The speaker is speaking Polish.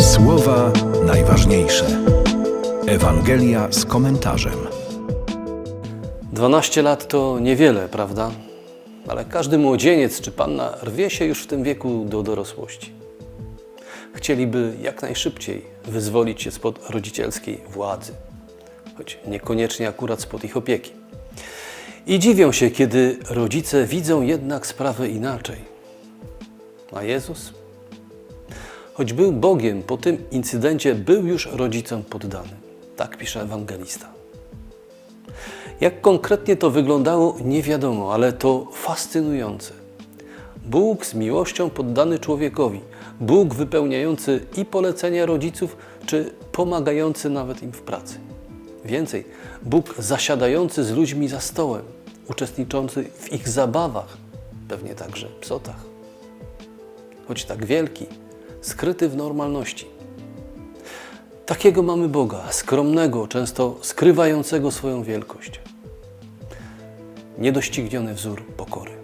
Słowa najważniejsze. Ewangelia z komentarzem. 12 lat to niewiele, prawda? Ale każdy młodzieniec czy panna rwie się już w tym wieku do dorosłości. Chcieliby jak najszybciej wyzwolić się spod rodzicielskiej władzy, choć niekoniecznie akurat spod ich opieki. I dziwią się, kiedy rodzice widzą jednak sprawę inaczej. A Jezus? Choć był Bogiem, po tym incydencie był już rodzicom poddany. Tak pisze ewangelista. Jak konkretnie to wyglądało, nie wiadomo, ale to fascynujące. Bóg z miłością poddany człowiekowi, Bóg wypełniający i polecenia rodziców, czy pomagający nawet im w pracy. Więcej, Bóg zasiadający z ludźmi za stołem, uczestniczący w ich zabawach, pewnie także psotach. Choć tak wielki, skryty w normalności. Takiego mamy Boga, skromnego, często skrywającego swoją wielkość. Niedościgniony wzór pokory.